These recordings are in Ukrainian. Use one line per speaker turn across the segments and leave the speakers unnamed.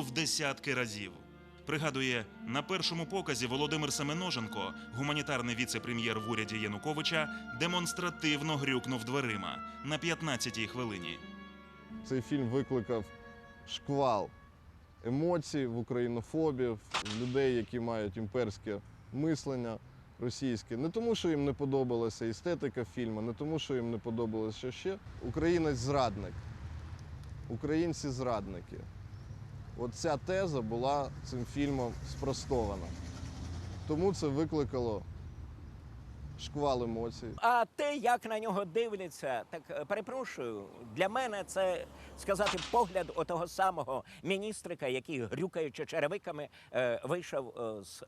в десятки разів. Пригадує, на першому показі Володимир Семеноженко, гуманітарний віце-прем'єр в уряді Януковича, демонстративно грюкнув дверима на 15-й хвилині.
Цей фільм викликав шквал емоцій в українофобів, в людей, які мають імперське мислення російське. Не тому, що їм не подобалася естетика фільму, не тому, що їм не подобалося ще. Українець зрадник. Українці зрадники. От ця теза була цим фільмом спростована. Тому це викликало шквал емоцій.
А те, як на нього дивляться, так е, перепрошую, для мене це сказати погляд отого самого міністрика, який, грюкаючи черевиками, е, вийшов е, з,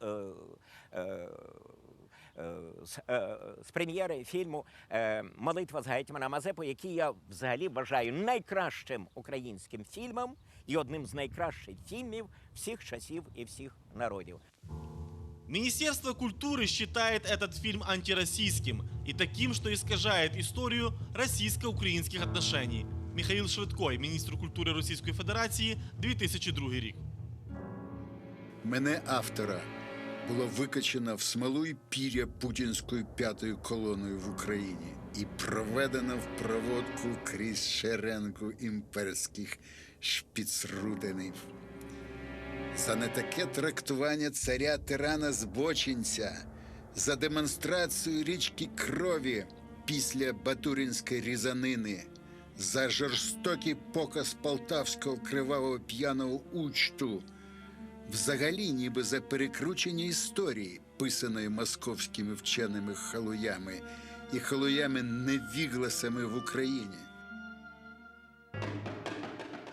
з, е, з прем'єри фільму е, Молитва з гетьмана Мазепи, який я взагалі вважаю найкращим українським фільмом і одним з найкращих фільмів всіх часів і всіх народів.
Министерство культуры считает этот фильм антироссийским и таким, что искажает историю российско-українських отношений. Михаил Швидкой, міністр культури Російської Федерації, 2002 рік.
Мене автора було викачено в смолу і пір'я путінською п'ятою колоною в Україні і проведено в проводку крізь шеренку імперських шпіцрутенів. За не таке трактування царя тирана збочинця, за демонстрацію річки крові після Батуринської різанини, за жорстокий показ полтавського кривавого п'яного учту, взагалі ніби за перекручення історії, писаної московськими вченими халуями і халуями невігласами в Україні.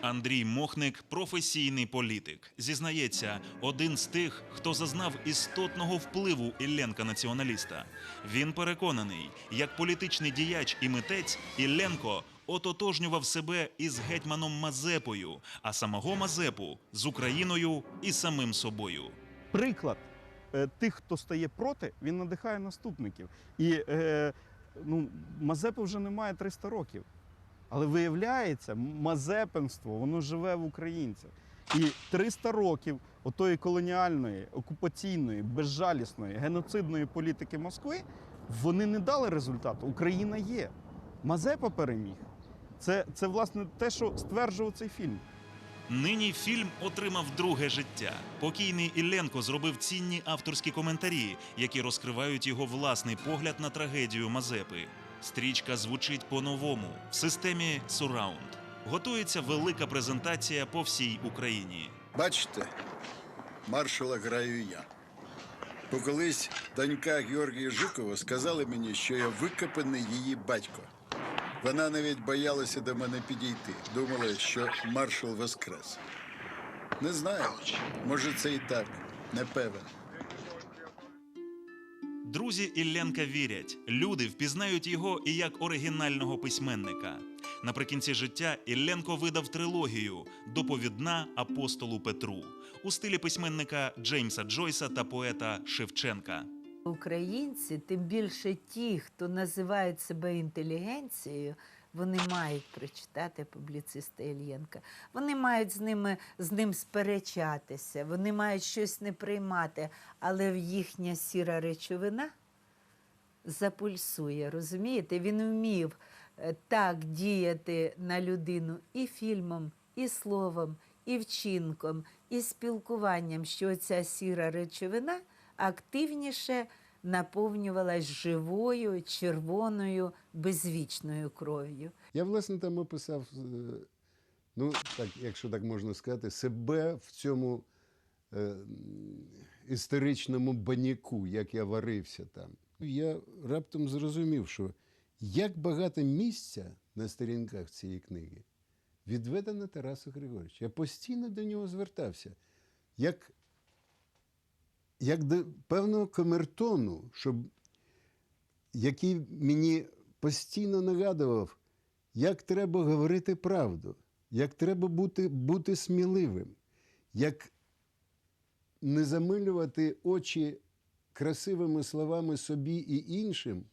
Андрій Мохник професійний політик. Зізнається, один з тих, хто зазнав істотного впливу Ілленка націоналіста. Він переконаний, як політичний діяч і митець Ілленко ототожнював себе із гетьманом Мазепою, а самого Мазепу з Україною і самим собою.
приклад е, тих, хто стає проти, він надихає наступників. І е, ну, Мазепи вже немає 300 років. Але виявляється, мазепинство воно живе в українцях. І 300 років отої колоніальної, окупаційної, безжалісної, геноцидної політики Москви вони не дали результату. Україна є. Мазепа переміг. Це, це власне те, що стверджував цей фільм.
Нині фільм отримав друге життя. Покійний Ілленко зробив цінні авторські коментарі, які розкривають його власний погляд на трагедію Мазепи. Стрічка звучить по-новому в системі Surround. Готується велика презентація по всій Україні.
Бачите, маршала граю я. Бо колись донька Георгія Жукова сказала мені, що я викопаний її батько. Вона навіть боялася до мене підійти. Думала, що маршал воскрес. Не знаю, може це і так, не певен.
Друзі Ілленка вірять, люди впізнають його і як оригінального письменника. Наприкінці життя Ілленко видав трилогію Доповідна апостолу Петру у стилі письменника Джеймса Джойса та поета Шевченка.
Українці, тим більше ті, хто називають себе інтелігенцією, вони мають прочитати публіциста Ільєнка. Вони мають з ними з ним сперечатися, вони мають щось не приймати, але їхня сіра речовина запульсує. Розумієте? Він вмів е, так діяти на людину і фільмом, і словом, і вчинком, і спілкуванням, що ця сіра речовина активніше наповнювалась живою, червоною, безвічною кров'ю.
Я, власне, там описав, е, ну, так, якщо так можна сказати, себе в цьому е, історичному баняку, як я варився там. Я раптом зрозумів, що як багато місця на сторінках цієї книги відведено Тарасу Григоровичу. Я постійно до нього звертався. Як, як до певного камертону, щоб який мені постійно нагадував, як треба говорити правду, як треба бути, бути сміливим, як не замилювати очі красивими словами собі і іншим,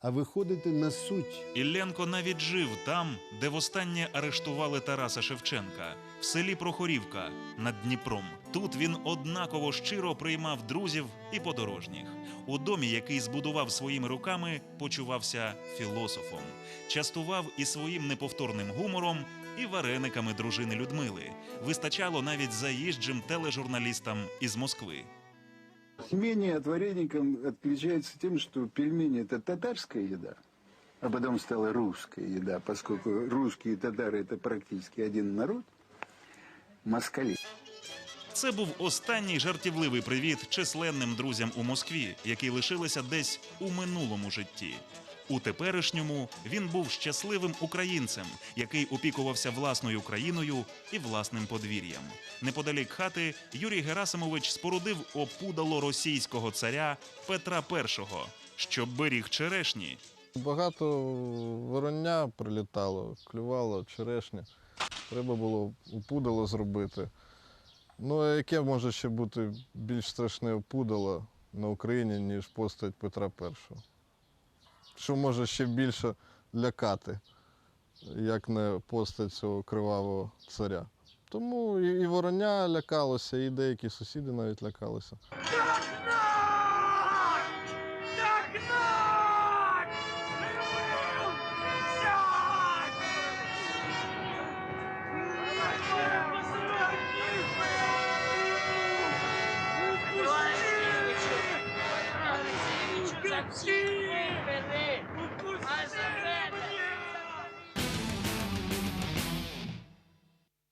а виходити на суть.
Ілленко навіть жив там, де востаннє арештували Тараса Шевченка, в селі Прохорівка над Дніпром. Тут він однаково щиро приймав друзів і подорожніх. У домі, який збудував своїми руками, почувався філософом, частував і своїм неповторним гумором, і варениками дружини Людмили. Вистачало навіть заїжджим тележурналістам із Москви.
Мнение от вареником отличается тем, что пельмени – это татарская еда, а потом стала русская еда, поскольку русские и татары – это практически один народ, москали.
Це був останній жартівливий привіт численним друзям у Москві, які лишилися десь у минулому житті. У теперішньому він був щасливим українцем, який опікувався власною країною і власним подвір'ям. Неподалік хати Юрій Герасимович спорудив опудало російського царя Петра І, щоб беріг черешні.
Багато вороння прилітало, клювало, черешня. Треба було опудало зробити. Ну, а яке може ще бути більш страшне опудало на Україні, ніж постать Петра І? Що може ще більше лякати, як не постать цього кривавого царя? Тому і, вороня лякалося, і деякі сусіди навіть лякалися.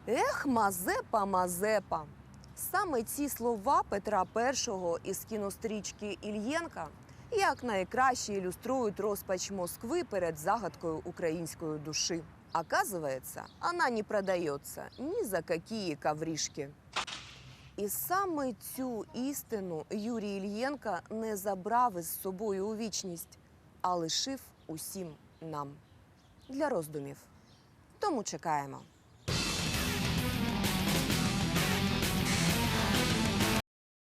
Ех, Мазепа, Мазепа. Саме ці слова Петра І із кінострічки Ільєнка як найкраще ілюструють розпач Москви перед загадкою української душі. Оказывается, она не продается ні за какие ковришки. І саме цю істину Юрій Ільєнка не забрав із собою у вічність, а лишив усім нам для роздумів. Тому чекаємо.